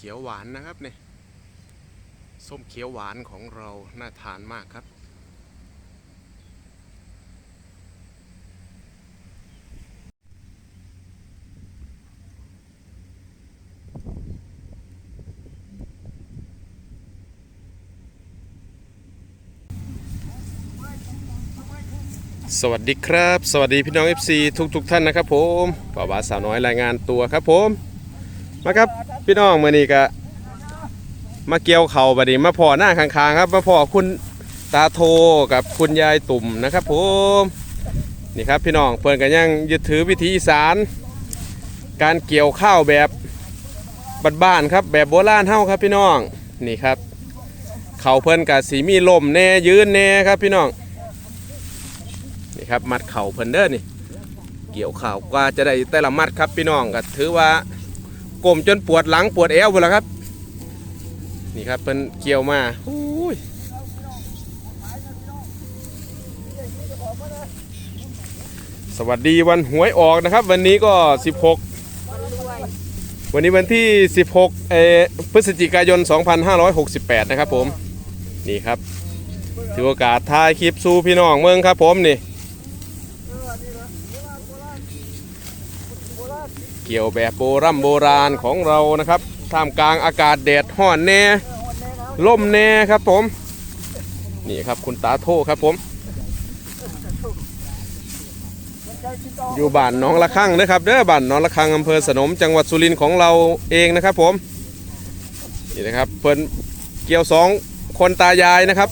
ขียวหวานนะครับเนี่ยส้มเขียวหวานของเราน่าทานมากครับ สวัสดีครับ สวัสดีพี่น้อง FC ทุกทุกท่านนะครับผมป่าวาสาวน้อยรายงานตัวครับผม มาครับพี่น้องมื่อนี้ก็มาเกี่ยวเข่าบัดนี้มาพอหน้าข้างๆครับ มาพอคุณตาโทกับคุณยายตุ่มนะครับผมนี่ครับพี่น้องเพิ่นกันยังยึดถือวิธีอีสาน การเกี่ยวข้าวแบบบ้านๆครับ แบบโบราณเฮาครับพี่น้องนี่ครับ เข่าเพิ่นกับสีมีลมแน่ยืนแน่ครับพี่น้องนี่ครับมัดเข่าเพิ่นเด้อนี่เกี่ยวข่าวกว่าจะได้แต่ละมัดครับพี่น้องก็ถือว่า กลมจนปวดหลังปวดเอวหมดแล้วครับ นี่ครับเพิ่นเกี่ยวมาอุ้ยสวัสดีวันหวยออกนะครับ วันนี้ก็ 16 วันนี้วันที่ 16เออพฤศจิกายน 2568 นะครับผม นี่ครับถือโอกาสถ่ายคลิปสู่พี่น้องเมืองครับผมนี่ เกี่ยวแบบโบรำโบราณของเรานะครับท่ามกลางอากาศแดดห้อนแน่ล่มแน่ครับผม นี่ครับคุณตาโทครับผม อยู่บ้านน้องละคังนะครับเด้อบ้านน้องละคังอำเภอสนมจังหวัดสุรินทร์ของเราเองนะครับผมนี่นะครับเพิ่นเกี่ยวสองคนตายายนะครับ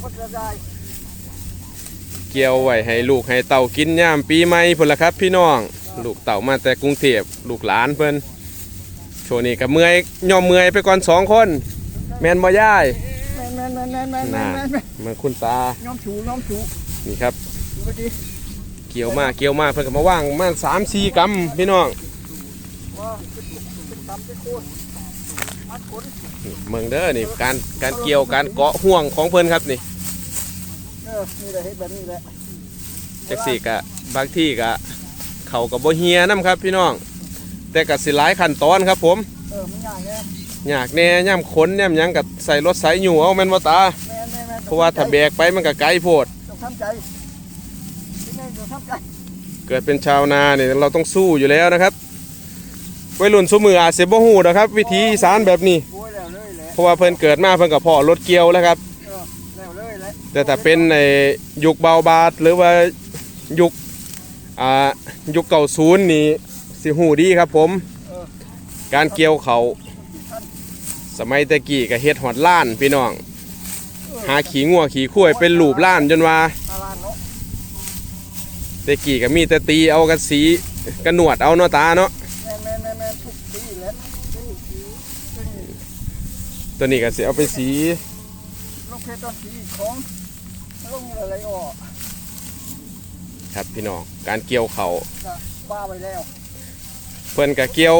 เกี่ยวไว้ให้ลูกให้เต่ากินย่ามปีใหม่พุ่นละครับพี่น้อง ลูกเต่ามาแต่กรุงเทพลูกหลานเพิ่นโชว์นี่กับเมื่อยย่อมเมื่อยไปก่อนสองคน แมนบ่ย่ายแมนแมนแมนแมนแมนแมน่านแมนแมนเมือนคุณตาน้อมชูน้อมชูนี่ครับ ดูไปดิเกี่ยวมาเกี่ยวมาเพิ่นก็มาว่างมาสามสี่กำพี่น้องว่าเป็นเป็นตำเป็นโคตรมัดขนนี่เมืองเด้อนี่การการเกี่ยวการเกาะห่วงของเพิ่นครับนี่เออนี่แหละเฮ็ดแบบนี้แหละจักสี่กะบางที่กะ เขากับบ่เฮียนํครับพี่น้อง แต่ก็สิหลายขั้นตอนครับผมเออมันง่ายไงอยากแน่ย่ำขนย่ำหยังกับใส่รถไสอยู่เอาแม่นบ่ตา แมนแมนแมนเพราะว่าถ้าแบกไปมันก็ไกลโพด ต้องทำใจที่นี่ต้องทำใจเกิดเป็นชาวนาเนี่ยเราต้องสู้อยู่แล้วนะครับวัยรุ่นสมืออาจเสียบ่ฮู้นะครับ วิธีอีสานแบบนี้ โอ้ยแล้วเลยแหละเพราะว่าเพิ่นเกิดมาเพิ่นกับพ่อรถเกี่ยวแล้วครับ เออแล้วเลยแหละแต่ถ้าเป็นในยุคเบาบาดหรือว่ายุค อ่ายุคเก่าศูนย์นี่สิฮู้ดีครับผม การเกี่ยวเขาสมัยตะกี้ก็เฮ็ดฮอดล้านพี่น้อง หาขี่งัวขี่ข้วยเป็นลูปล้านจนว่าตะตะกี้ก็มีแต่ตีเอากันสีกันหนวดเอาเนาะตาเนาะตัวนี้ก็สิเอาไปสีลูกเพชรตอนสีของลงอะไรออก ครับพี่น้องการเกี่ยวเขาก็บ้าไปแล้ว เพิ่นก็เกี่ยว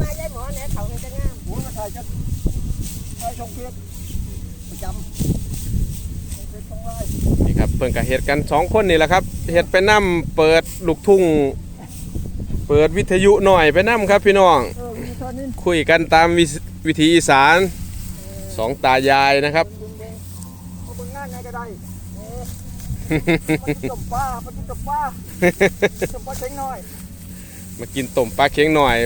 มายายหมอเนี่ยเขาเนี่ยจะงามโอ้ยมาถ่ายจะไอ้ชงเพชรประจำชงเพชรต้องไล่นี่ครับเพิ่นก็เฮ็ดกันสองคนนี่แหละครับเฮ็ดไปนํเปิดลูกทุ่งเปิดวิทยุหน่อยไปนํครับพี่น้องเออมีเท่านี้คุยกันตามวิวิธีอีสานสองตายายนะครับ ดึงเด้งเอาเบิ่งงานไงก็ได้เออ มากินตบปลามากินตบปลาตบปลาเช็งน้อย มากินต้มปลาเค็งหน่อย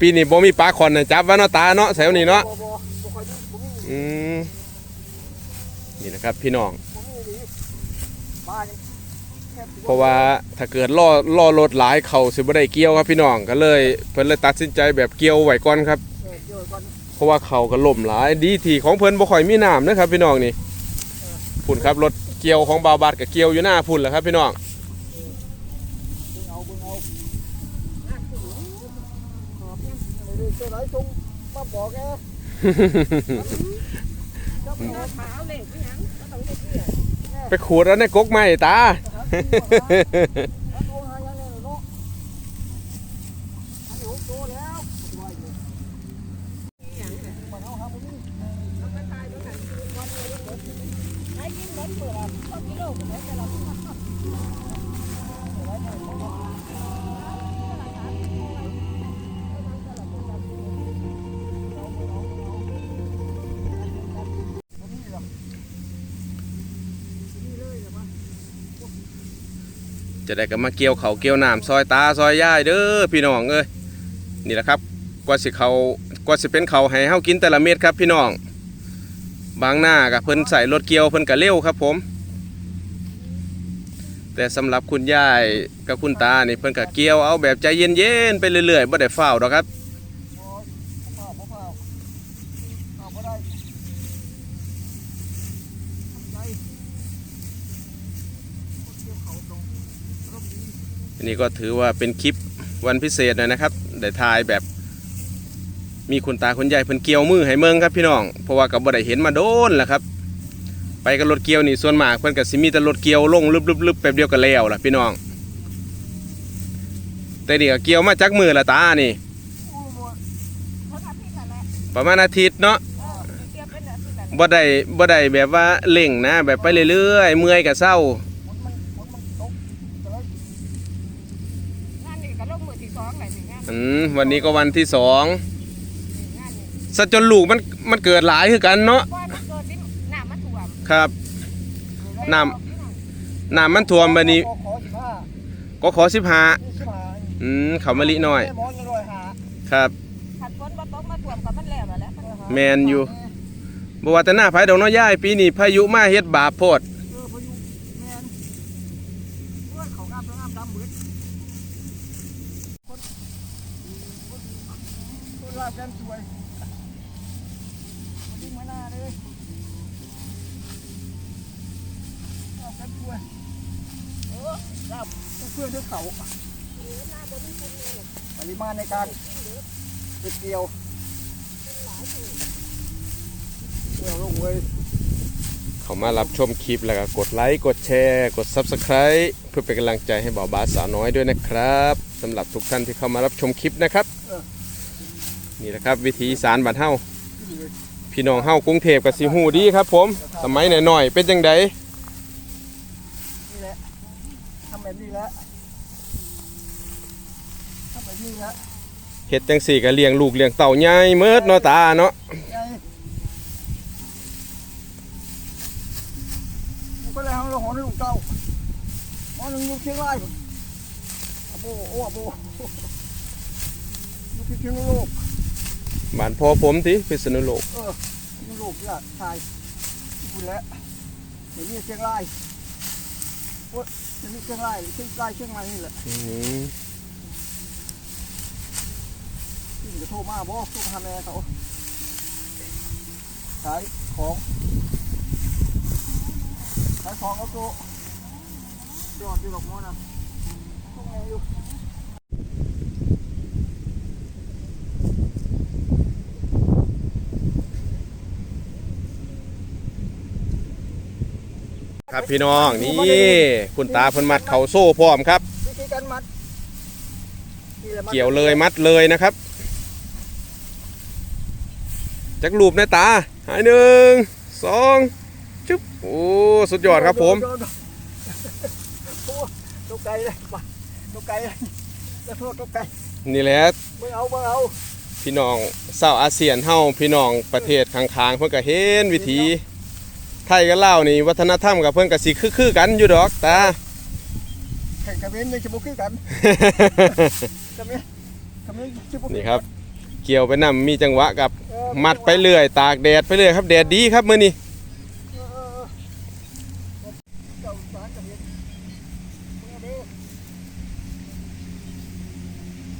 ปีนี้บ่มีปลาคอนนะจับไว้เนาะตาเนาะแถวนี้เนาะบ่บ่บ่ค่อยมีบ่มีอืมนี่นะครับพี่น้อง บ่มีดีปลายังแทบสิบ่เพราะว่าถ้าเกิดล่อล่อรถหลายเขาสิบ่ได้เกี่ยวครับพี่น้องก็เลยเพิ่นเลยตัดสินใจแบบเกี่ยวไว้ก่อนครับ เออเดี๋ยวก่อนเพราะว่าเขาก็ล่มหลายดีที่ของเพิ่นบ่ค่อยมีน้ำนะครับพี่น้องนี่พุ่นครับรถเกี่ยวของบาวบาดกับเกี่ยวอยู่หน้าพุ่นแหละครับพี่น้องเบิ่งเอาเบิ่งเอาขอบ จะได้ก็มาเกี่ยวเขาเกี่ยวน้ำซอยตาซอยย่ายเด้อพี่น้องเอ้ยนี่แหละครับกว่าสิเขากว่าสิเป็นเขาให้เฮากินแต่ละเม็ดครับพี่น้อง บางหน้ากับเพิ่นใส่รถเกียวเพิ่นก็เร็วครับผม แต่สำหรับคุณยายกับคุณตานี่เพิ่นก็เกียวเอาแบบใจเย็นๆไปเรื่อยๆบ่ได้เฝ้าวดอกครับโอ้ยเปล่าเปล่าเปล่าเปล่าบ่ได้ใจคนเกี่ยวเขาตรงร่มดีอันนี้ก็ถือว่าเป็นคลิปวันพิเศษหน่อยนะครับได้ถ่ายแบบ มีคุณตาคุณยายเพิ่นเกี่ยวมือให้เมืองครับพี่น้องเพราะว่าก็บ่ได้เห็นมาโดนแหละครับ ไปกับรถเกี่ยวนี่ส่วนมากเพิ่นก็สิมีแต่รถเกี่ยวลงลึบๆๆแป๊บเดียวก็แล้วล่ะพี่น้อง แต่นี่ก็เกี่ยวมาจากมือละตานี่อู้บ่เขาทำที่นั่นแหละประมาณอาทิตย์เนาะบ่ได้บ่ได้แบบว่าเร่งนะ แบบไปเรื่อยๆเมื่อยก็เศร้าอืมวันนี้ก็วันที่สอง ซะจนลูกมันมันเกิดหลายคือกันเนาะปล่อยมันเกิดที่น้ำมันท่วมครับน้น้ำมันท่วมบัดนี้ขอขอสิบห้าก็ขอสิบห้านี่สิบห้าอืมเขาวมะลิหน่อย แม่หมอยังร้อยห้าครับ ขัดฝนมาตกมาท่วมกับมันแล้วนั่นแหละมันแมนอยู่บ่ว่าแต่หน้าไผดอกเน้อยย่ายปีนี้พายุมาเฮ็ดบาปโพด เออพายุแม่นเมื่อเขางามแล้วงามดำเบิดคนคนคนลาแฟนสวย มาดิ้งมาหน้าเลยลาแฟนสวยเออลาเพื่อนเทือกเขาปริมาณในการเก็บเกี่ยวเกี่ยวลงเว้ยเขามารับชมคลิปแล้วก็กดไลค์กดแชร์ กด Subscribe เพื่อเป็นกำลังใจให้บ่าวบาสาวน้อยด้วยนะครับสำหรับทุกท่านที่เข้ามารับชมคลิปนะครับ นี่แหละครับ วิธีสารบ้านเฮา พี่น้องเฮากรุงเทพกับสิฮู้ดีครับผม สมัยหน่อยๆเป็นจังไดนี่แหละทำแบบนี้แหละทำแบบนี้แหละเฮ็ดจังสี่ก็เลี้ยงลูกเลี้ยงเต่าใหญ่เมิดเนาะตาเนาะไงมันก็เลยทำเราหอนลูกเต้าหอนหนึ่งลูกเชียงรายพุ่นอาโบโอ้อาโบลูกพิษณุโลก บ้านพ่อผมติพิษณุโลกเออพิษณุโลกเนี่ยชายคุณแล้วเดี๋ยวนี้เชียงรายโอ้ยเดี๋ยวนี้เชียงรายเชียงรายเชียงใหม่นี่แหละอืมยิ่งจะโทรมาบอกโทรมาหาแม่เขาขายของขายของเอาโตยอดอยู่ดอกมอนะตรงไหนอยู่ ครับพี่น้องนี่คุณตาเพิ่นมัดเขาโซ่พร้อมครับ วิธีการมัดนี่แหละมัดเกี่ยวเลยมัดเลยนะครับจักรูปในตาหายหนึ่งสองจุ๊บโอ้สุดยอดครับผมโดนโดนโอ้ตกไก่เลยไปตกไก่เลยจะโทษตกไก่นี่แหละเบิ่งเอาเบิ่งเอาพี่น้องชาวอาเซียนเฮาพี่น้องประเทศข้างๆเพิ่นก็เห็นวิถี ไทยกับลาวนี่วัฒนธรรมกับเพิ่นก็สิคือๆกันอยู่ดอกตาแข่งกับเว้นในชิบุคือกันกับเว้นกับเว้นชิบุอนี่ครับ เกี่ยวไปนำมีจังหวะกับเออมัดไปเรื่อย ตากแดดไปเรื่อยครับแดดดีครับมื้อนี้เออเออเออเจ้าสารกับเว้นเบิ่งเอาเด้อ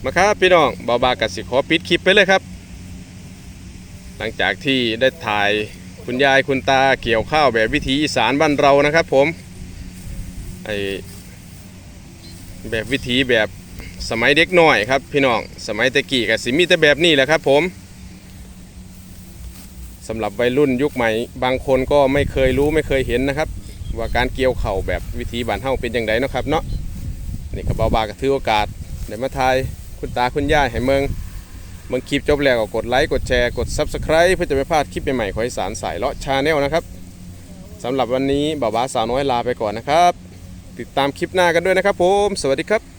มาครับพี่น้องบาวบากัสิขอปิดคลิปไปเลยครับ หลังจากที่ได้ถ่าย คุณยายคุณตาเกี่ยวข้าวแบบวิถีอีสานบ้านเรานะครับผมไอแบบวิถีแบบสมัยเด็กหน้อยครับพี่น้องสมัยตะกี้กับสิมีแต่แบบนี้แหละครับผมสำหรับวัยรุ่นยุคใหม่บางคนก็ไม่เคยรู้ไม่เคยเห็นนะครับ ว่าการเกี่ยวเข่าวแบบวิถีบ้านเฮาเป็นอย่างไรเนาะครับเนาะนี่ก็บาวบาก็ถือโอกาสได้มาทายคุณตาคุณย่าให้เมือง เมืองคลิปจบแล้วก็กดไลค์กดแชร์กด Subscribe เพื่อจะไม่พลาดคลิปใหม่ๆของไอสารสายเลาะชาแนลนะครับสำหรับวันนี้บ่าวบาสาวน้อยลาไปก่อนนะครับ ติดตามคลิปหน้ากันด้วยนะครับผม สวัสดีครับ